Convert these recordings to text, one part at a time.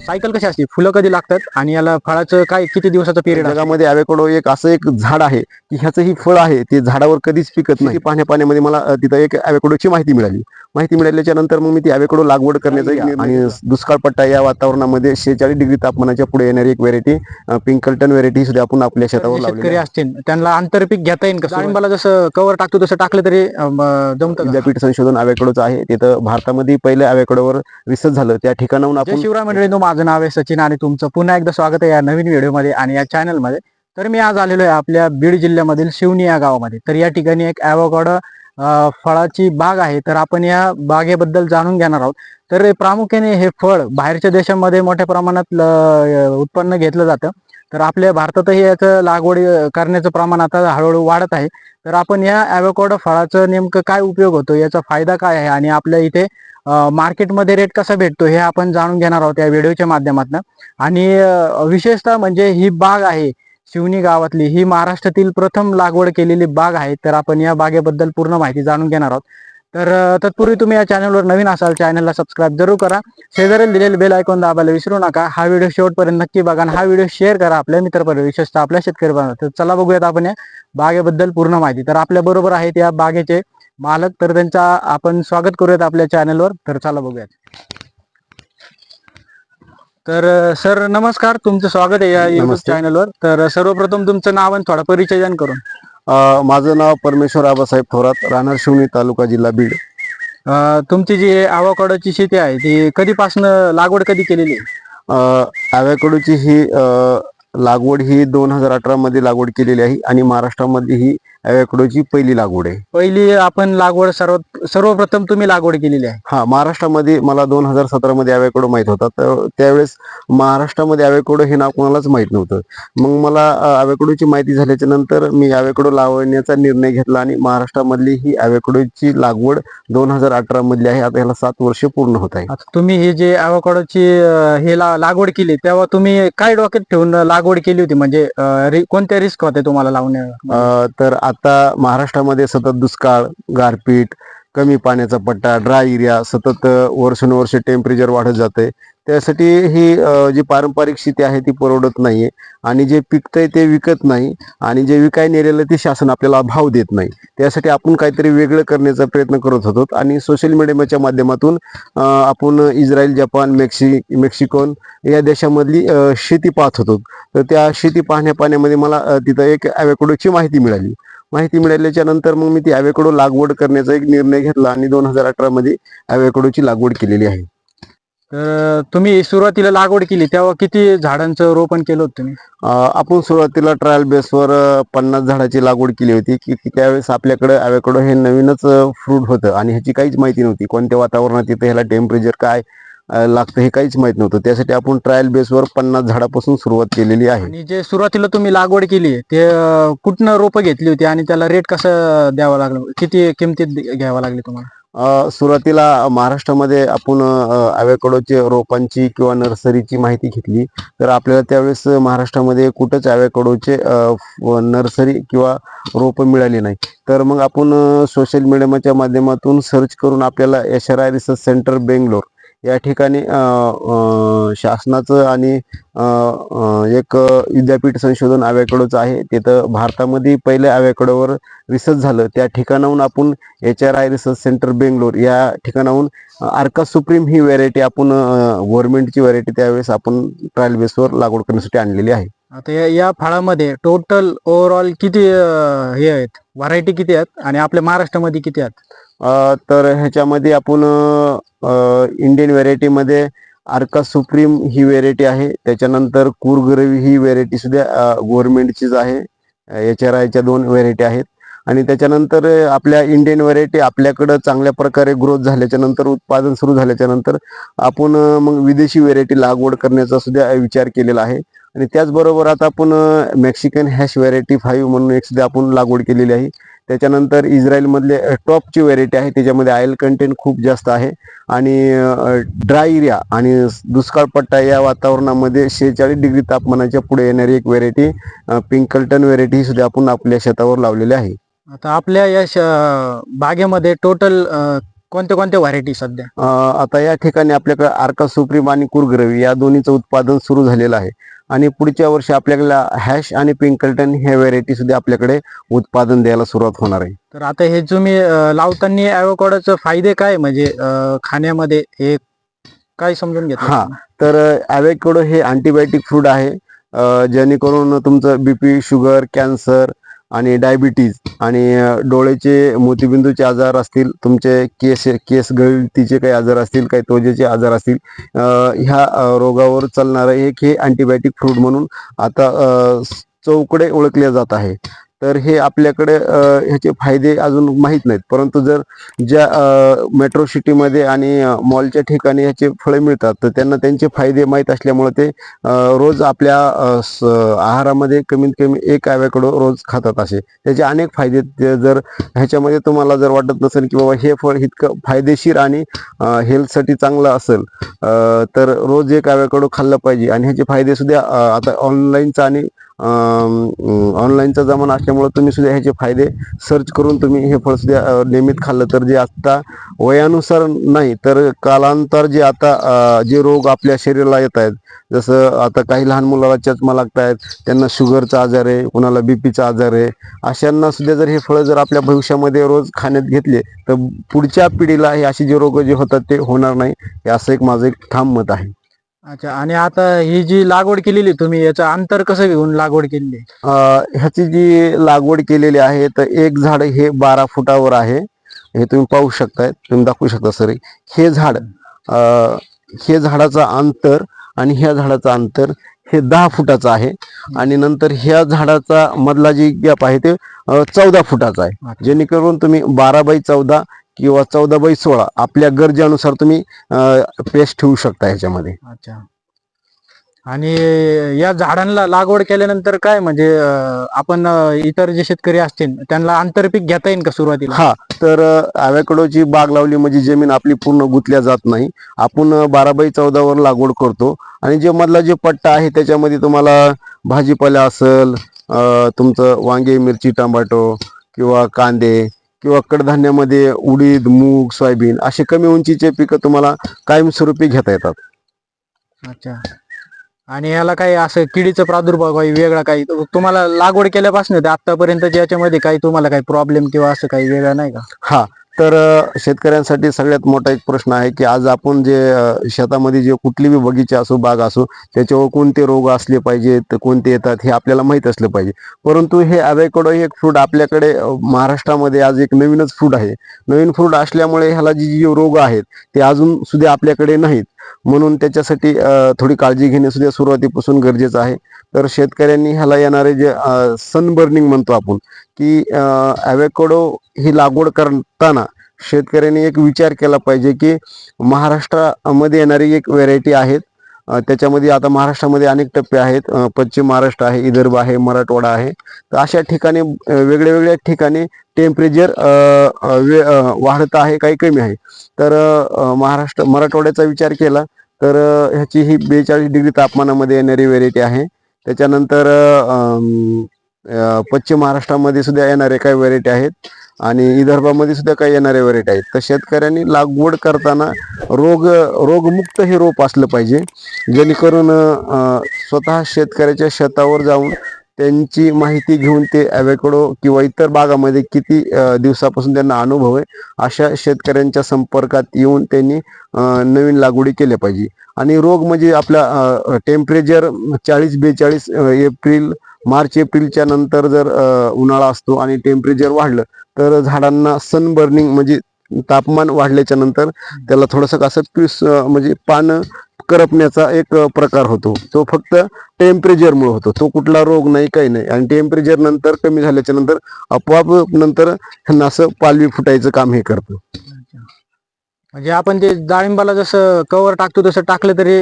Cycle कशी असते? फुलं कधी लागतात? आणि याला फळाचं काय किती दिवसाचं पिरियड जगामध्ये अॅवेकडो एक असं एक झाड आहे की ह्याचं ही फळ आहे ते झाडावर कधीच पिकत नाही. पाहण्या पाण्यामध्ये मला तिथं एक अॅवेकडोची माहिती मिळाली. माहिती मिळाल्याच्या नंतर मग मी ती अॅवेकडो लागवड करण्याचा आणि दुष्काळ पट्टा या वातावरणामध्ये शेहेचाळीस डिग्री तापमानाच्या पुढे येणारी एक व्हेरायटी पिंकल्टन व्हेरायटी सुद्धा आपण आपल्या शेतावर शेतकरी असतील त्यांना आंतरपीक घेता येईल का? डाळिंबाला जसं कवर टाकतो तसं टाकलं तरी जमतं? विद्यापीठ संशोधन अॅवेकडोचं आहे. तिथं भारतामध्ये पहिले अॅवेकडोवर रिसर्च झालं. त्या ठिकाणाहून आपण शिवराय मंडळी. माझं नाव आहे सचिन आणि तुमचं पुन्हा एकदा स्वागत आहे या नवीन व्हिडिओमध्ये आणि या चॅनलमध्ये. तर मी आज आलेलो आहे आपल्या बीड जिल्ह्यामधील शिवनी या गावामध्ये. तर या ठिकाणी एक ॲवोकाडो फळाची बाग आहे. तर आपण या बागेबद्दल जाणून घेणार आहोत. तर प्रामुख्याने हे फळ बाहेरच्या देशांमध्ये मोठ्या प्रमाणात ल- उत्पन्न घेतलं जातं. तर आपल्या भारतातही याचं लागवड करण्याचं प्रमाण आता हळूहळू वाढत आहे. तर आपण या ॲवोकाडो फळाचं नेमकं काय उपयोग होतो? याचा फायदा काय आहे? आणि आपल्या इथे मार्केटमध्ये रेट कसा भेटतो हे आपण जाणून घेणार आहोत या व्हिडिओच्या माध्यमातून. आणि विशेषतः म्हणजे ही बाग आहे शिवनी गावातली ही महाराष्ट्रातील प्रथम लागवड केलेली बाग आहे. तर आपण या बागेबद्दल पूर्ण माहिती जाणून घेणार आहोत. तर तत्पूर्वी तुम्ही या चॅनलवर नवीन असाल चॅनलला सबस्क्राईब जरूर करा. शेजारील दिलेले बेल ऐकून दाबायला विसरू नका. हा व्हिडिओ शेवटपर्यंत नक्की बघा आणि हा व्हिडिओ शेअर करा आपल्या मित्रपर्यंत विशेषतः आपल्या शेतकरी तर चला बघूयात आपण या बागेबद्दल पूर्ण माहिती. तर आपल्या बरोबर आहेत या बागेचे मालक तर त्यांचा आपण स्वागत करूयात आपल्या चॅनलवर तर चला बघूयात. तर सर नमस्कार. तुमचं स्वागत आहे या युट्यूब नमस्ते. चॅनलवर तर सर्वप्रथम तुमचं नाव आणि थोडा परिचय द्या करून. अ, माझं नाव परमेश्वर आबासाहेब थोरात राहणार शिवणी तालुका जिल्हा बीड. अं, तुमची जी आवकाडोची शेती आहे ती कधीपासून लागवड कधी केलेली आहे? अॅवेकडोची ही अ, लागवड ही दोन हजार अठरा मध्ये लागवड केलेली आहे आणि महाराष्ट्रामध्ये ही अॅवेकडोची पहिली लागवड आहे. पहिली आपण लागवड सर्व सर्वप्रथम तुम्ही लागवड केलेली आहे. हा महाराष्ट्रामध्ये मला दोन हजार सतरा मध्ये अॅवेकडो माहीत होता. तर त्यावेळेस महाराष्ट्रामध्ये अॅवेकडो हे नाव कोणालाच माहीत नव्हतं. मग मला अॅवेकडोची माहिती झाल्याच्यानंतर मी अॅवेकडो लावण्याचा निर्णय घेतला आणि महाराष्ट्रामधली ही अॅवेकडोची लागवड दोन हजार अठरा मधली आहे. आता याला सात वर्ष पूर्ण होत आहे. तुम्ही ही जे आवकाडोची हे लागवड केली तेव्हा तुम्ही काय डोक्यात ठेवून लागवड केली होती? म्हणजे कोणत्या रिस्क होत्या तुम्हाला लावण्या तर आता महाराष्ट्रामध्ये सतत दुष्काळ गारपीट कमी पाण्याचा पट्टा ड्राय एरिया सतत वर्षानुवर्ष टेम्परेचर वाढत जाते. त्यासाठी ही जी पारंपरिक शेती आहे ती परवडत नाहीये आणि जे पिकतंय ते विकत नाही आणि जे विकाय नेलेलं ते शासन आपल्याला भाव देत नाही. त्यासाठी आपण काहीतरी वेगळं करण्याचा प्रयत्न करत होतो आणि सोशल मीडियाच्या माध्यमातून आपण इस्रायल जपान मेक्सि मेक्सिकोन या देशामधली शेती पाहत होतो. तर त्या शेती पाहण्या पाण्यामध्ये मला तिथं एक ॲवेकोडोची माहिती मिळाली. माहिती मिळाल्याच्या नंतर मग मी ती अॅवेकडो लागवड करण्याचा एक निर्णय घेतला आणि दोन हजार अठरा मध्ये अॅवेकडोची लागवड केलेली आहे. तर तुम्ही सुरुवातीला लागवड केली तेव्हा किती झाडांचं रोपण केलं होतं तुम्ही? आपण सुरुवातीला ट्रायल बेसवर पन्नास झाडाची लागवड केली होती की त्यावेळेस आपल्याकडे अॅवेकडो हे नवीनच फ्रूट होतं आणि ह्याची काहीच माहिती नव्हती. कोणत्या वातावरणात तिथे ह्याला टेम्परेचर काय लागतं हे काहीच माहीत नव्हतं. त्यासाठी आपण ट्रायल बेसवर पन्नास झाडापासून सुरुवात केलेली आहे. आणि जे सुरुवातीला तुम्ही लागवड केली ते अं, कुठनं रोपं घेतली होती आणि त्याला रेट कसं द्यावं लागलं? किती किमतीत दे- घ्यावं लागले तुम्हाला? अ, सुरुवातीला महाराष्ट्रामध्ये आपण अॅवेकडोचे रोपांची किंवा नर्सरीची माहिती घेतली. तर आपल्याला त्यावेळेस महाराष्ट्रामध्ये कुठंच अॅवेकडोचे नर्सरी किंवा रोपं मिळाली नाही. तर मग आपण सोशल मीडियाच्या माध्यमातून सर्च करून आपल्याला S R I research centre Bangalore या ठिकाणी शासनाचं आणि एक विद्यापीठ संशोधन अॅवेकडोचं आहे. तिथं भारतामध्ये पहिले अॅवेकडोवर रिसर्च झालं. त्या ठिकाणाहून आपण H R I research centre Bangalore या ठिकाणाहून आर्का सुप्रीम ही व्हेरायटी आपण गव्हर्नमेंटची व्हेरायटी त्यावेळेस आपण ट्रायल बेसवर लागवड करण्यासाठी आणलेली आहे. आता या- या फळामध्ये टोटल ओव्हरऑल किती हे आहेत? व्हरायटी किती आहेत? आणि आपल्या महाराष्ट्रामध्ये किती आहेत? तर ह्याच्यामध्ये आपण इंडियन व्हेरायटीमध्ये आर्का सुप्रीम ही व्हेरायटी आहे. त्याच्यानंतर कुरगरवी ही व्हेरायटी सुद्धा गव्हर्नमेंटचीच आहे. एच आर आयच्या दोन व्हेरायटी आहेत. आणि त्याच्यानंतर आपल्या इंडियन व्हरायटी आपल्याकडं चांगल्या प्रकारे ग्रोथ झाल्याच्यानंतर उत्पादन सुरू झाल्याच्यानंतर आपण मग विदेशी व्हेरायटी लागवड करण्याचा सुद्धा विचार केलेला आहे. आणि त्याचबरोबर आता आपण मेक्सिकन हॅश व्हेरायटी फाईव्ह म्हणून एक सुद्धा आपण लागवड केलेली आहे. त्याच्यानंतर इस्रायलमधले टॉपची व्हेरायटी आहे. त्याच्यामध्ये ऑइल कंटेंट खूप जास्त आहे. आणि ड्राय एरिया आणि दुष्काळ पट्टा या वातावरणामध्ये शेहेचाळीस डिग्री तापमानाच्या पुढे येणारी एक व्हेरायटी पिंकल्टन व्हेरायटी सुद्धा आपण आपल्या शेतावर लावलेली आहे. आता आपल्या या बागेमध्ये टोटल कोणत्या कोणत्या व्हरायटी सध्या? आता या ठिकाणी आपल्याकडे आर्का सुप्रीम आणि कुरग्रवी या दोन्हीचं उत्पादन सुरू झालेलं आहे. आणि पुढच्या वर्षी आपल्याला हॅश आणि पिंकल्टन ह्या व्हेरायटी सुद्धा आपल्याकडे उत्पादन द्यायला सुरुवात होणार आहे. तर आता हे तुम्ही लावताना ॲवोकाडोचे फायदे काय? म्हणजे खाण्यामध्ये हे काय समजून घेतलं हा. तर ॲवेकडो हे अँटीबायोटिक फ्रूट आहे. जेणेकरून तुमचं बीपी शुगर कॅन्सर आणि डायबिटीज आणि डोळ्याचे मोतीबिंदूचे आजार असतील तुमचे केस केस गळतीचे काही आजार असतील काही त्वजेचे आजार असतील ह्या रोगावर चालणारं एक हे अँटीबायोटिक फ्रूट म्हणून आता चौकडे ओळखले जात आहे. तर हे आपल्याकडे ह्याचे फायदे अजून माहीत नाहीत. परंतु जर ज्या मेट्रो सिटीमध्ये आणि मॉलच्या ठिकाणी ह्याचे फळे मिळतात तर त्यांना त्यांचे फायदे माहीत असल्यामुळे ते रोज आपल्या स- आहारामध्ये कमीत कमी एक आव्याकडं रोज खातात असे. त्याचे अनेक फायदे ते जर ह्याच्यामध्ये तुम्हाला जर वाटत नसेल की बाबा हे फळ इतकं फायदेशीर आणि हेल्थसाठी चांगलं असेल तर रोज एक आव्याकडं खाल्लं पाहिजे. आणि ह्याचे फायदे सुद्धा आता ऑनलाईनचा आणि ऑनलाईनचा जमाना असल्यामुळं तुम्ही सुद्धा ह्याचे फायदे सर्च करून तुम्ही हे फळ सुद्धा नियमित खाल्लं तर जे आत्ता वयानुसार नाही तर कालांतर जे आता जे रोग आपल्या शरीराला येत आहेत जसं आता काही लहान मुलाला चष्मा लागतायत त्यांना शुगरचा आजार आहे कुणाला बीपीचा आजार आहे अशांना सुद्धा जर हे फळं जर आपल्या भविष्यामध्ये रोज खाण्यात घेतले तर पुढच्या पिढीला हे असे जे रोग जे होतात ते होणार नाही हे असं एक माझं एक ठाम मत आहे. अच्छा आणि आता ही जी लागवड केलेली तुम्ही याचं अंतर कसं घेऊन लागवड केलेली आहे? अं, ह्याची जी लागवड केलेली आहे तर एक झाड हे बारा फुटावर आहे हे तुम्ही पाहू शकताय तुम्ही दाखवू शकता सर हे झाड अं, हे झाडाचं अंतर आणि ह्या झाडाचं अंतर हे दहा फुटाचं आहे आणि नंतर ह्या झाडाचा मधला जी गॅप आहे ते चौदा फुटाचा आहे. जेणेकरून तुम्ही बारा बाय चौदा किंवा चौदा बाय सोळा आपल्या गरजेनुसार तुम्ही पेस्ट ठेवू शकता ह्याच्यामध्ये. अच्छा. आणि या झाडांना लागवड केल्यानंतर काय म्हणजे आपण इतर जे शेतकरी असतील त्यांना आंतरपीक घेता येईल का सुरुवातीला? हा तर ॲव्हॅकडोची बाग लावली म्हणजे जमीन आपली पूर्ण गुंतल्या जात नाही. आपण बारा बाय चौदा वर लागवड करतो. आणि जे मधला जे पट्टा आहे त्याच्यामध्ये तुम्हाला भाजीपाला असेल तुमचं वांगे मिरची टमाटो किंवा कांदे किंवा कडधान्यामध्ये उडीद मूग सोयाबीन असे कमी उंचीचे पिकं तुम्हाला कायमस्वरूपी घेता येतात. अच्छा. आणि याला काही असं किडीचा प्रादुर्भाव काही वेगळा काही तो- तुम्हाला लागवड केल्यापासून ते आतापर्यंत याच्यामध्ये काही तुम्हाला काही प्रॉब्लेम किंवा असं काही वेगळं नाही का? हा. तर शेतकऱ्यांसाठी सगळ्यात मोठा एक प्रश्न आहे की आज आपण जे शेतामध्ये जे कुठली बी बगीचा असो बाग असो त्याच्यावर कोणते रोग असले पाहिजेत कोणते येतात हे आपल्याला माहीत असलं पाहिजे. परंतु हे अवेकडो हे एक फ्रूट आपल्याकडे महाराष्ट्रामध्ये आज एक नवीनच फ्रूट आहे. नवीन फ्रूट असल्यामुळे ह्याला जी जी रोग आहेत ते अजून सुद्धा आपल्याकडे नाहीत. म्हणून त्याच्यासाठी थोडी काळजी घेणे सुद्धा सुरुवातीपासून गरजेचं आहे. तर शेतकऱ्यांनी ह्याला येणारे जे सनबर्निंग म्हणतो आपण की अवेकोडो ही लागवड करताना शेतकऱ्यांनी एक विचार केला पाहिजे की महाराष्ट्रामध्ये येणारी एक व्हेरायटी आहेत. त्याच्यामध्ये आता महाराष्ट्रामध्ये अनेक टप्पे आहेत. पश्चिम महाराष्ट्र आहे विदर्भ आहे मराठवाडा आहे. तर अशा ठिकाणी वेगळ्या वेगळ्या ठिकाणी टेम्परेचर वाढत आहे काही कमी आहे. तर महाराष्ट्र मराठवाड्याचा विचार केला तर ह्याची ही बेचाळीस डिग्री तापमानामध्ये येणारी व्हेरायटी आहे. त्याच्यानंतर पश्चिम महाराष्ट्रामध्ये सुद्धा येणारे काही व्हेरायटी आहेत आणि विदर्भामध्ये सुद्धा काही येणारे व्हेरायटी आहेत. तर शेतकऱ्यांनी लागवड करताना रोग रोगमुक्त हे रोप असलं पाहिजे जेणेकरून स्वतः शेतकऱ्याच्या शेतावर जाऊन त्यांची माहिती घेऊन ते ॲवेकडो किंवा इतर बागामध्ये किती दिवसापासून त्यांना अनुभव आहे अशा शेतकऱ्यांच्या संपर्कात येऊन त्यांनी नवीन लागवडी केल्या पाहिजे. आणि रोग म्हणजे आपला टेम्परेचर चाळीस बेचाळीस एप्रिल मार्च एप्रिलच्या नंतर जर उन्हाळा असतो आणि टेम्परेचर वाढलं तर झाडांना सनबर्निंग म्हणजे तापमान वाढल्याच्या नंतर त्याला थोडंसं असं पिस म्हणजे पानं करपण्याचा एक प्रकार होतो. तो फक्त टेम्परेचरमुळे होतो. तो कुठला रोग नाही काही नाही. आणि टेम्परेचर नंतर कमी झाल्याच्यानंतर आपोआप नंतर ह्यांना असं पालवी फुटायचं काम हे करतं. म्हणजे आपण ते डाळिंबाला जसं कवर टाकतो तसं टाकलं तरी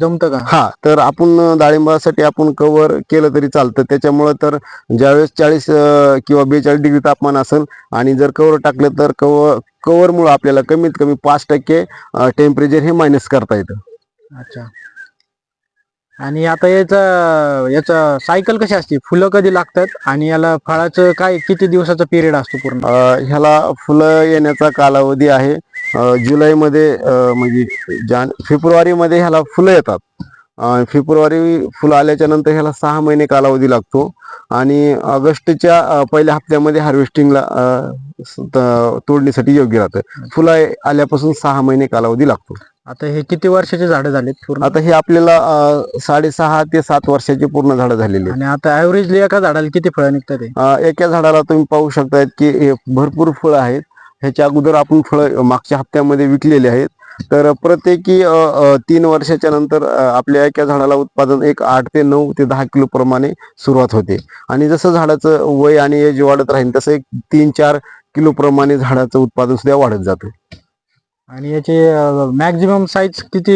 जमतं का? हा तर आपण डाळिंबासाठी आपण कव्हर केलं तरी चालतं. त्याच्यामुळं तर ज्यावेळेस चाळीस किंवा बेचाळीस डिग्री तापमान असेल आणि जर कव्हर टाकलं तर कव्हर कव्हरमुळं आपल्याला कमीत कमी पाच टक्के टेम्परेचर हे मायनस करता येतं. अच्छा. आणि आता याचा याचा सायकल कशी असते? फुलं कधी लागतात? आणि याला फळाचं काय किती दिवसाचा पिरियड असतो पूर्ण? ह्याला फुलं येण्याचा कालावधी आहे. जुलैमध्ये म्हणजे जान फेब्रुवारीमध्ये ह्याला फुलं येतात. फेब्रुवारी फुलं आल्याच्यानंतर ह्याला सहा महिने कालावधी लागतो. आणि ऑगस्टच्या पहिल्या हप्त्यामध्ये हार्वेस्टिंगला तोडणीसाठी योग्य राहतं. फुलं आल्यापासून सहा महिने कालावधी लागतो. आता हे किती वर्षाचे झाडं झालेत पूर्ण? आता हे आपल्याला अ, साडेसहा ते सात वर्षाची पूर्ण झाडं झालेली आहेत. आणि आता ऍव्हरेजली एका झाडाला किती फळं निघतात अ, एका झाडाला तुम्ही पाहू शकतायत की हे भरपूर फळं आहेत. ह्याच्या अगोदर आपण फळं मागच्या हप्त्यामध्ये विकलेली आहेत. तर प्रत्येकी अ, अ, तीन वर्षाच्या नंतर अ, आपल्या एका झाडाला उत्पादन एक आठ ते नऊ ते दहा किलो प्रमाणे सुरुवात होते. आणि जसं झाडाचं वय आणि एज वाढत राहील तसं एक तीन चार किलो प्रमाणे झाडाचं उत्पादन सुद्धा वाढत जातं. आणि याचे मॅक्झिमम साईज किती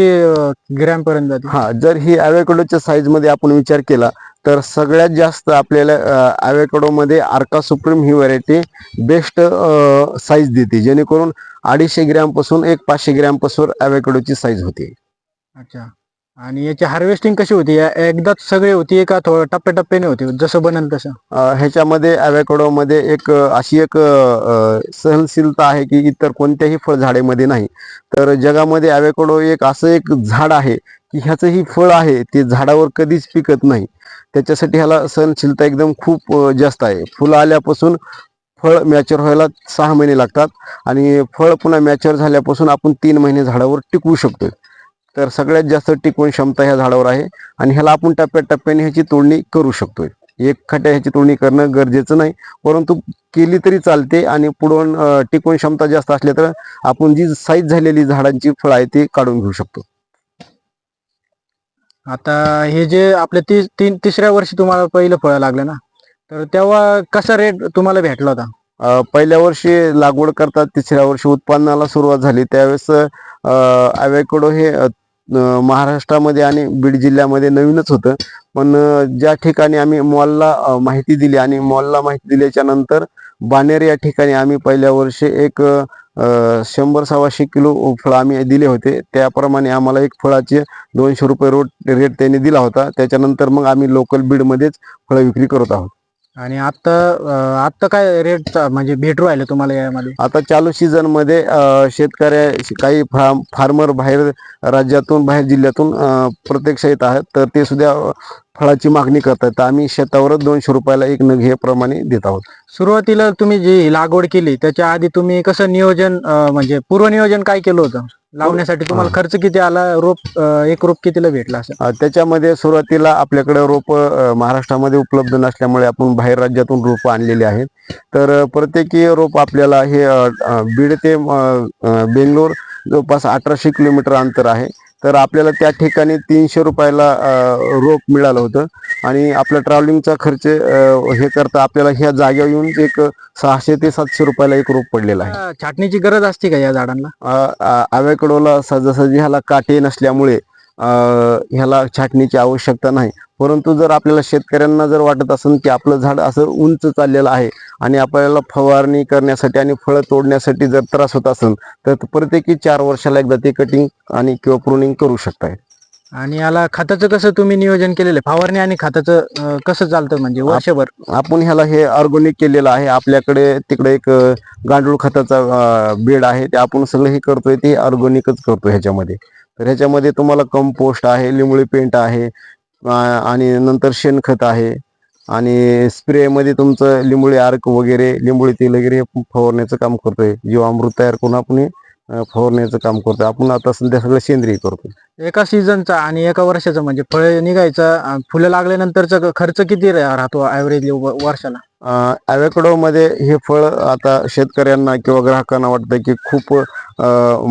ग्रॅम पर्यंत जाते हा जर ही अॅवेकडोच्या साईजमध्ये आपण विचार केला तर सगळ्यात जास्त आपल्याला अॅवेकडो मध्ये आर्का सुप्रीम ही व्हरायटी बेस्ट साईज देते. जेणेकरून अडीचशे ग्रॅमपासून एक पाचशे ग्रॅमपासून अॅवेकडोची साईज होते. अच्छा. आणि याची हार्वेस्टिंग कशी होती? या- एकदाच सगळी होती का थोडं टप्प्याटप्प्याने होती? जसं बनेल तसं? अ, ह्याच्यामध्ये अॅवेकडो मध्ये एक अ, अशी एक अ, सहनशीलता आहे की इतर कोणत्याही फळझाडेमध्ये नाही. तर जगामध्ये अॅवेकडो एक असं एक झाड आहे की ह्याचं ही फळ आहे ते झाडावर कधीच पिकत नाही. त्याच्यासाठी ह्याला सहनशीलता एकदम खूप अ, जास्त आहे. फुलं आल्यापासून फळ मॅच्युअर व्हायला सहा महिने लागतात आणि फळ पुन्हा मॅच्युअर झाल्यापासून आपण तीन महिने झाडावर टिकवू शकतो तर सगळ्यात जास्त टिकवून क्षमता ह्या झाडावर आहे. आणि ह्याला आपण टप्प्याटप्प्याने ह्याची तोडणी करू शकतोय. एक खट्या ह्याची तोडणी करणं गरजेचं नाही. परंतु केली तरी चालते आणि पुढून अं, टिकवून क्षमता जास्त असल्या तर आपण जी साईज झालेली झाडांची फळं आहे ती काढून घेऊ शकतो. आता हे जे आपल्या ती तीन तिसऱ्या वर्षी तुम्हाला पहिलं फळ लागलं ना? तर तेव्हा कसा रेट तुम्हाला भेटला होता? पहिल्या वर्षी लागवड करतात तिसऱ्या वर्षी उत्पन्नाला सुरुवात झाली. त्यावेळेस अवेकडो हे महाराष्ट्रामध्ये आणि बीड जिल्ह्यामध्ये नवीनच होतं. पण ज्या ठिकाणी आम्ही मॉलला माहिती दिली आणि मॉलला माहिती दिल्याच्या नंतर बानेर या ठिकाणी आम्ही पहिल्या वर्षी एक शंभर सव्वाशे किलो फळं आम्ही दिले होते. त्याप्रमाणे आम्हाला एक फळाचे दोनशे रुपये रोट रेट त्यांनी दिला होता. त्याच्यानंतर मग आम्ही लोकल बीडमध्येच फळं विक्री करत आहोत. आणि आता अं, आता काय रेट म्हणजे भेटू राहिले तुम्हाला यामध्ये? आता चालू सीझनमध्ये अ, शेतकऱ्या काही फार्म फार्मर बाहेर राज्यातून बाहेर जिल्ह्यातून अ, प्रत्यक्ष येत आहेत. तर ते सुद्धा फळाची मागणी करतात तर आम्ही शेतावरच दोनशे रुपयाला एक नग हे प्रमाणे देत आहोत. सुरुवातीला तुम्ही जी लागवड केली त्याच्या आधी तुम्ही कसं नियोजन अं, म्हणजे पूर्वनियोजन काय केलं होतं? लावण्यासाठी तुम्हाला खर्च किती आला रोप अं, एक रोप कितीला भेटला असं? अ, त्याच्यामध्ये सुरुवातीला आपल्याकडे रोप महाराष्ट्रामध्ये उपलब्ध नसल्यामुळे आपण बाहेर राज्यातून रोप आणलेली आहेत. तर अ, प्रत्येकी रोप आपल्याला हे अ, अ, बीड ते अ, अ, बेंगलोर जवळपास अठराशे किलोमीटर अंतर आहे. तर आपल्याला त्या ठिकाणी तीनशे रुपयाला रोप मिळालं होतं. आणि आपला ट्रॅव्हलिंगचा खर्च हे करता आपल्याला ह्या जागेवर येऊन एक सहाशे ते सातशे रुपयाला एक रोप पडलेला आहे. छाटणीची गरज असते का या झाडांना? आव्याकडोला सहजासहजी ह्याला काटे नसल्यामुळे ह्याला छाटणीची आवश्यकता नाही. परंतु जर आपल्याला शेतकऱ्यांना जर वाटत असेल की आपलं झाड असं उंच चाललेलं आहे आणि आपल्याला फवारणी करण्यासाठी आणि फळं तोडण्यासाठी जर त्रास होत असेल तर प्रत्येकी चार वर्षाला एकदा ते कटिंग आणि किंवा प्रुनिंग करू शकताय. आणि याला खताचं कसं तुम्ही नियोजन केलेलं आहे? फवारणी आणि खताचं कसं चालतं म्हणजे वर्षभर? आपण ह्याला हे ऑर्गॅनिक केलेलं आहे. आपल्याकडे तिकडे एक गांडूळ खताचा बेड आहे. ते आपण सगळं हे करतोय ते ऑर्गॅनिकच करतोय ह्याच्यामध्ये. तर ह्याच्यामध्ये तुम्हाला कंपोस्ट आहे लिंबळी पेंट आहे आणि नंतर शेणखत आहे. आणि स्प्रेमध्ये तुमचं लिंबोळी आर्क वगैरे लिंबोळी तेल वगैरे हे फवारण्याचं काम करतोय. जीवामृत तयार करून आपण फवारण्याचं काम करतोय. आपण आता सध्या सगळं सेंद्रिय करतो एका सीझनचा आणि एका वर्षाचा म्हणजे फळ निघायचं फुलं लागल्यानंतरचा खर्च किती राहतो ऍव्हरेज वर्षाला? अॅवेकॅडोमध्ये हे फळ आता शेतकऱ्यांना किंवा ग्राहकांना वाटतं की खूप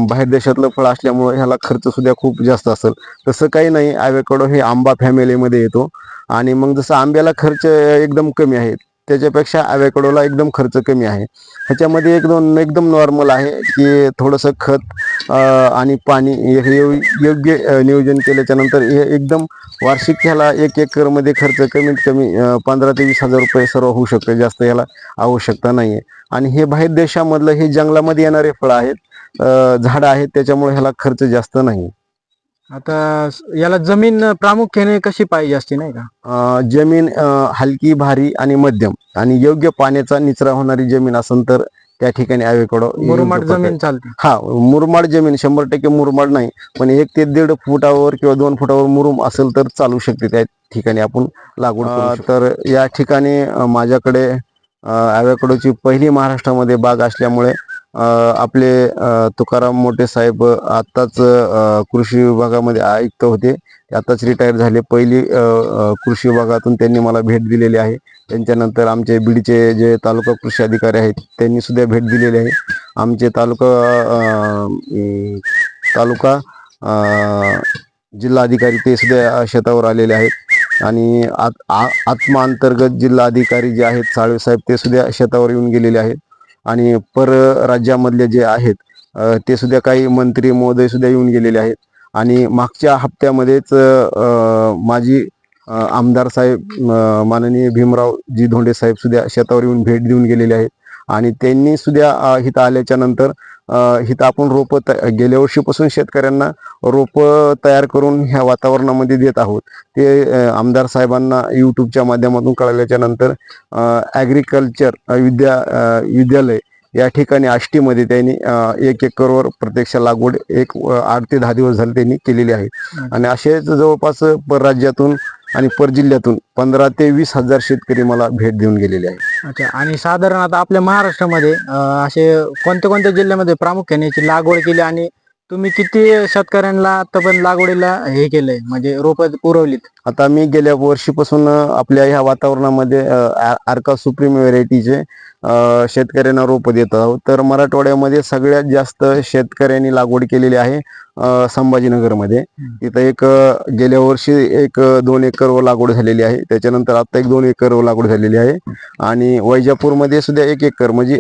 बाहेर देशातलं फळ असल्यामुळे ह्याला खर्च सुद्धा खूप जास्त असेल. तसं काही नाही अॅवेकडो हे आंबा फॅमिलीमध्ये येतो. आणि मग जसं आंब्याला खर्च एकदम कमी आहे त्याच्यापेक्षा अॅवेकडोला एकदम खर्च कमी आहे. ह्याच्यामध्ये एक दोन एकदम नॉर्मल आहे की थोडंसं खत आणि पाणी हे योग्य नियोजन केल्याच्यानंतर हे एकदम वार्षिक ह्याला एक एकरमध्ये खर्च कमीत कमी पंधरा ते वीस हजार रुपये सर्व होऊ शकतो. जास्त ह्याला आवश्यकता नाही आहे आणि हे बाहेर देशामधलं हे जंगलामध्ये येणारे फळं आहेत झाडं आहेत त्याच्यामुळे ह्याला खर्च जास्त नाही आता याला जमीन प्रामुख्याने कशी पाहिजे असते नाही का? अं, जमीन अं, हलकी भारी आणि मध्यम. आणि योग्य पाण्याचा निचरा होणारी जमीन असेल तर त्या ठिकाणी ॲवेकडो मुरमाड जमीन चालते. हा मुरमाड जमीन शंभर टक्के मुरमाड नाही पण एक ते दीड फुटावर किंवा दोन फुटावर मुरुम असेल तर चालू शकते त्या ठिकाणी आपण लागवड करू शकतो. तर या ठिकाणी अं, माझ्याकडे ॲवेकडोची पहिली महाराष्ट्रामध्ये बाग असल्यामुळे आपले तुकाराम मोठे साहेब आत्ताच कृषी विभागामध्ये आयुक्त होते. आत्ताच रिटायर झाले. पहिली कृषी विभागातून त्यांनी मला भेट दिलेली आहे. त्यांच्यानंतर आमचे बीडचे जे तालुका कृषी अधिकारी आहेत त्यांनी सुद्धा भेट दिलेली आहे. आमचे तालुका तालुका जिल्हा अधिकारी ते सुद्धा शेतावर आलेले आहेत. आणि आत- आ- अंतर्गत जिल्हा अधिकारी जे आहेत साळवे साहेब ते सुद्धा शेतावर येऊन गेलेले आहेत. आणि पर राज्यामधले जे आहेत ते सुद्धा काही मंत्री महोदय सुद्धा येऊन गेलेले आहेत. आणि मागच्या हप्त्यामध्येच माजी आमदार साहेब माननीय भीमराव जी धोंडे साहेब सुद्धा शेतावर येऊन भेट देऊन गेलेले आहेत. आणि त्यांनी सुद्धा इथं आल्याच्यानंतर इथं आपण रोपं त गेल्या वर्षीपासून शेतकऱ्यांना रोपं तयार करून ह्या वातावरणामध्ये देत आहोत. ते आमदार साहेबांना यूट्यूबच्या माध्यमातून कळल्याच्या नंतर ॲग्रिकल्चर विद्या विद्यालय या ठिकाणी आष्टीमध्ये त्यांनी एक एकरवर प्रत्यक्ष लागवड एक आठ ते दहा दिवस झाले त्यांनी केलेली आहे. आणि असेच जवळपास परराज्यातून आणि परजिल्ह्यातून पंधरा ते वीस हजार शेतकरी मला भेट देऊन गेलेले आहेत. अच्छा आणि साधारण आता आपल्या महाराष्ट्रामध्ये अं, असे कोणत्या कोणत्या जिल्ह्यामध्ये प्रामुख्याने याची लागवड केली आणि तुम्ही किती शेतकऱ्यांना आतापर्यंत लागवडीला हे केलंय? म्हणजे रोप पुरवलीत. आता मी गेल्या वर्षीपासून अ, आपल्या ह्या वातावरणामध्ये अ, आ- आर्का सुप्रीम व्हेरायटीचे शेतकऱ्यांना रोप देत आहोत. तर मराठवाड्यामध्ये सगळ्यात जास्त शेतकऱ्यांनी लागवड केलेली आहे संभाजीनगरमध्ये. तिथं एक गेल्या वर्षी एक दोन एकरवर लागवड झालेली आहे. त्याच्यानंतर आता एक दोन एकरवर लागवड झालेली आहे. आणि वैजापूरमध्ये सुद्धा एक एकर म्हणजे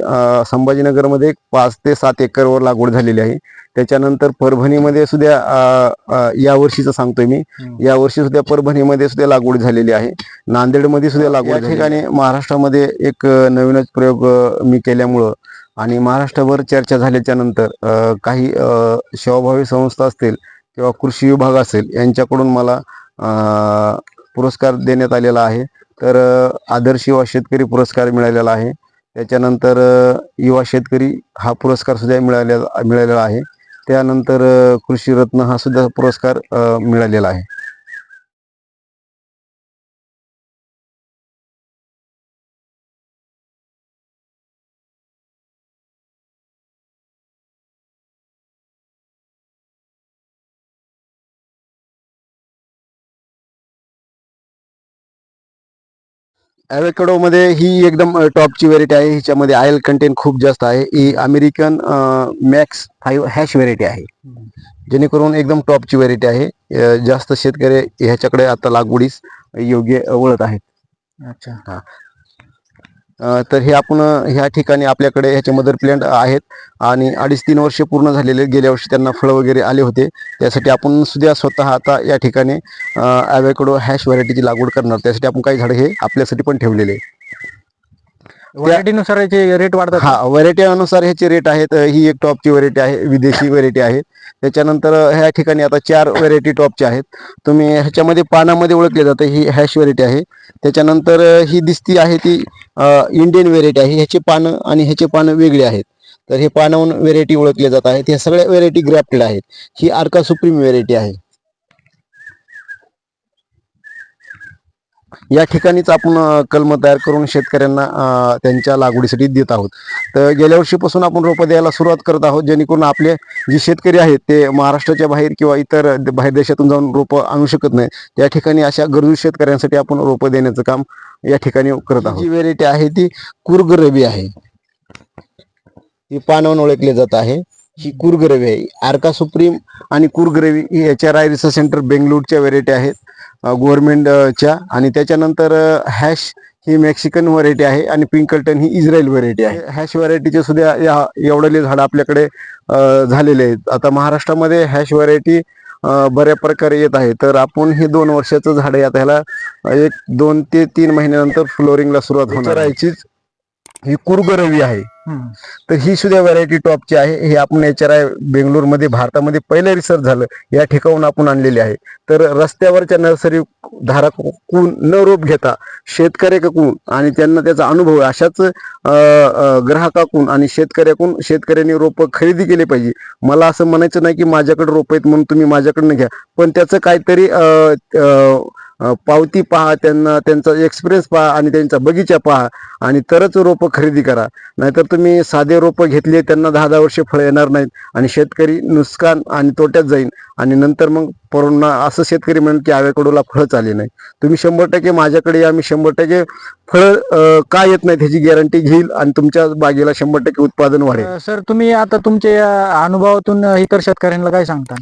संभाजीनगरमध्ये एक पाच ते सात एकरवर लागवड झालेली आहे. त्याच्यानंतर परभणीमध्ये सुद्धा या वर्षीचं सांगतोय मी. या वर्षी सुद्धा परभणीमध्ये सुद्धा लागवड झालेली आहे. नांदेडमध्ये सुद्धा लागवड ठिकाणी महाराष्ट्रामध्ये एक नवीनच प्रयोग प्रयोग मी केल्यामुळं. आणि महाराष्ट्रभर चर्चा झाल्याच्यानंतर काही सेवाभावी संस्था असतील किंवा कृषी विभाग असेल यांच्याकडून मला पुरस्कार देण्यात आलेला आहे. तर आदर्श युवा शेतकरी पुरस्कार मिळालेला आहे. त्याच्यानंतर युवा शेतकरी हा पुरस्कार सुद्धा मिळालेला मिळालेला आहे. त्यानंतर कृषीरत्न कृषी रत्न हा सुद्धा पुरस्कार मिळालेला आहे. ॲवेकडो मध्ये ही एकदम टॉपची व्हेरायटी आहे. हिच्यामध्ये आयल कंटेंट खूप जास्त आहे. ही American max five Hass variety आहे. जेणेकरून एकदम टॉपची व्हेरायटी आहे. जास्त शेतकरी ह्याच्याकडे आता लागवडीस योग्य वळत आहेत. अच्छा. तर हे आपण ह्या ठिकाणी आपल्याकडे ह्याचे मदर प्लांट आहेत आणि अडीच तीन वर्षे पूर्ण झालेले गेल्या वर्षी त्यांना फळं वगैरे आले होते त्यासाठी आपण सुद्धा स्वतः आता या ठिकाणी ॲवेकडो हॅश व्हरायटीची लागवड करणार त्यासाठी आपण काही झाडं हे आपल्यासाठी पण ठेवलेले आहे. व्हरायटीनुसार याचे रेट वाढतात हा व्हरायटी अनुसार ह्याचे रेट आहेत. ही एक टॉपची व्हरायटी आहे विदेशी व्हरायटी आहे. त्याच्यानंतर ह्या ठिकाणी आता चार व्हरायटी टॉपचे आहेत. तुम्ही ह्याच्यामध्ये पानामध्ये ओळखले जातं ही हॅश व्हरायटी आहे. त्याच्यानंतर ही दिसती आहे ती इंडियन व्हेरायटी आहे. ह्याचे पानं आणि ह्याचे पानं वेगळे आहेत. तर हे पानावून व्हेरायटी ओळखले जात आहेत. ह्या सगळ्या व्हेरायटी ग्राफ्टेड आहेत. ही आर्का सुप्रीम व्हेरायटी आहे. या ठिकाणीच आपण कलम तयार करून शेतकऱ्यांना त्यांच्या लागवडीसाठी देत आहोत. तर गेल्या वर्षीपासून आपण रोपं द्यायला सुरुवात करत आहोत जेणेकरून आपले जे शेतकरी आहेत ते महाराष्ट्राच्या बाहेर किंवा इतर बाहेर देशातून जाऊन रोपं आणू शकत नाही. त्या ठिकाणी अशा गरजू शेतकऱ्यांसाठी आपण रोपं देण्याचं काम या ठिकाणी करत आहोत. जी व्हेरायटी आहे ती कुर्ग रवी आहे. ही पानावून ओळखले जात आहे. ही कुर्ग रवी आहे. आर्का सुप्रीम आणि कुर्ग रवी ही H R I research centre बेंगलोरच्या variety आहेत. गव्हर्नमेंटच्या आणि त्याच्यानंतर हॅश ही मेक्सिकन व्हरायटी आहे आणि पिंकल्टन ही इस्रायल व्हरायटी आहे. हॅश व्हरायटीचे सुद्धा या एवढले झाडं आपल्याकडे झालेले आहेत. आता महाराष्ट्रामध्ये हॅश व्हरायटी बऱ्या प्रकारे येत आहे. तर आपण हे दोन वर्षाचं झाड आहे आता ह्याला एक दोन ते तीन महिन्यानंतर फ्लोरिंगला सुरुवात होणार आहे. ही कुर्ग रवी आहे. तर ही सुद्धा व्हरायटी टॉपची आहे. हे आपण एच आर आय बेंगलोरमध्ये भारतामध्ये पहिलं रिसर्च झालं. या ठिकाणून आपण आणलेले आहे. तर रस्त्यावरच्या नर्सरी धारकून न रोप घेता शेतकऱ्याकडून आणि त्यांना त्याचा अनुभव अशाच ग्राहकाकडून आणि शेतकऱ्याकडून शेतकऱ्यांनी रोप खरेदी केली पाहिजे. मला असं म्हणायचं नाही की माझ्याकडे रोप आहेत म्हणून तुम्ही माझ्याकडनं घ्या. पण त्याचं काहीतरी पावती पहा त्यांना त्यांचा एक्सपिरियन्स पहा आणि त्यांचा बगीचा पहा आणि तरच रोपं खरेदी करा. नाहीतर तुम्ही साधे रोपं घेतले त्यांना दहा दहा वर्षे फळ येणार नाहीत आणि शेतकरी नुकसान आणि तोट्यात जाईल आणि नंतर मग पुन्हा असं शेतकरी म्हणेल की आव्याकडूला फळच आले नाही तुम्ही शंभर टक्के माझ्याकडे या मी शंभर टक्के फळं का येत नाही त्याची गॅरंटी घेईल आणि तुमच्या बागेला शंभर टक्के उत्पादन वाढेल. सर तुम्ही आता तुमच्या अनुभवातून इतर शेतकऱ्यांना काय सांगता?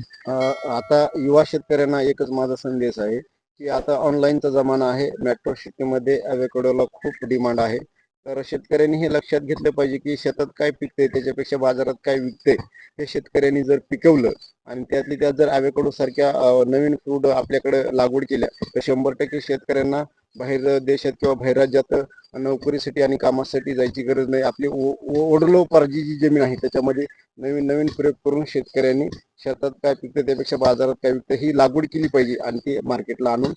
आता युवा शेतकऱ्यांना एकच माझा संदेश आहे. की आता ऑनलाईनचा जमाना आहे. मेट्रो सिटीमध्ये अवेकडोला खूप डिमांड आहे. तर शेतकऱ्यांनी हे लक्षात घेतलं पाहिजे की शेतात काय पिकते त्याच्यापेक्षा बाजारात काय विकते हे शेतकऱ्यांनी जर पिकवलं आणि त्यातली त्यात जर अवेकडो सारख्या नवीन फ्रूट आपल्याकडे लागवड केल्या तर शंभर टक्के शेतकऱ्यांना बाहेर देशात किंवा बाहेर राज्यात नोकरीसाठी आणि कामासाठी जायची गरज नाही. आपली ओ- ओ- ओढलोपार्जी जी जमीन आहे त्याच्यामध्ये नवीन नवीन प्रयोग करून शेतकऱ्यांनी शेतात काय पिकतं त्यापेक्षा बाजारात काय पिकतं ही लागवड केली पाहिजे आणि ते मार्केटला आणून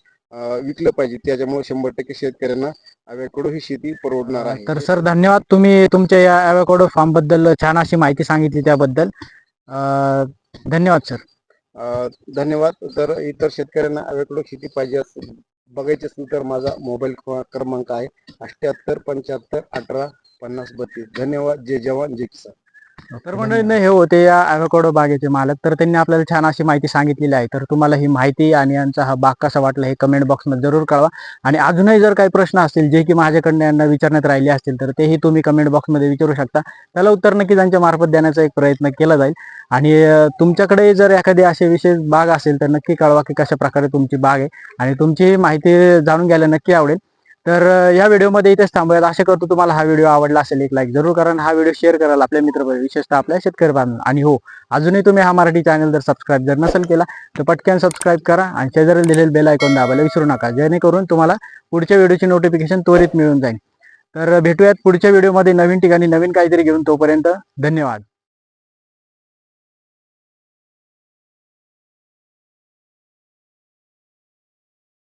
विकलं पाहिजे. त्याच्यामुळे शंभर टक्के शेतकऱ्यांना अव्याकडो ही शेती परवडणार आहे. तर सर धन्यवाद. तुम्ही तुमच्या या ॲवॅकोडो फार्मबद्दल छान अशी माहिती सांगितली त्याबद्दल. धन्यवाद सर. धन्यवाद. तर इतर शेतकऱ्यांना अव्याकडो शेती पाहिजे असेल बघायचे असेल तर माझा मोबाईल क्रमांक आहे अठ्ठ्याहत्तर पंच्याहत्तर अठरा पन्नास बत्तीस. धन्यवाद. जय जवान. जय किसान. तर मंडळींना हे होते या ॲव्होकाडो बागेचे मालक. तर त्यांनी आपल्याला छान अशी माहिती सांगितलेली आहे. तर तुम्हाला ही माहिती आणि यांचा हा बाग कसा वाटला हे कमेंट बॉक्समध्ये जरूर कळवा. आणि अजूनही जर काही प्रश्न असतील जे की माझ्याकडनं यांना विचारण्यात राहिले असतील तर तेही तुम्ही कमेंट बॉक्समध्ये विचारू शकता. त्याला उत्तर नक्की त्यांच्या मार्फत देण्याचा एक प्रयत्न केला जाईल. आणि तुमच्याकडे जर एखादी असे विशेष बाग असेल तर नक्की कळवा की कशा प्रकारे तुमची बाग आहे. आणि तुमची ही माहिती जाणून घ्यायला नक्की आवडेल. तर या व्हिडिओमध्ये इथेच थांबूयात. आशा करतो तुम्हाला हा व्हिडिओ आवडला असेल एक लाईक जरूर करा हा व्हिडिओ शेअर कराल आपल्या मित्र विशेषतः आपल्या शेतकरी बांधून आणि हो अजूनही तुम्ही हा मराठी चॅनल जर सबस्क्राईब जर नसेल केला तर पटकन सबस्क्राईब करा आणि शेजारी दिलेलं बेल ऐकून दाबायला विसरू नका जेणेकरून तुम्हाला पुढच्या व्हिडिओची नोटिफिकेशन त्वरित मिळून जाईल. तर भेटूयात पुढच्या व्हिडिओमध्ये नवीन ठिकाणी नवीन काहीतरी घेऊन तोपर्यंत धन्यवाद.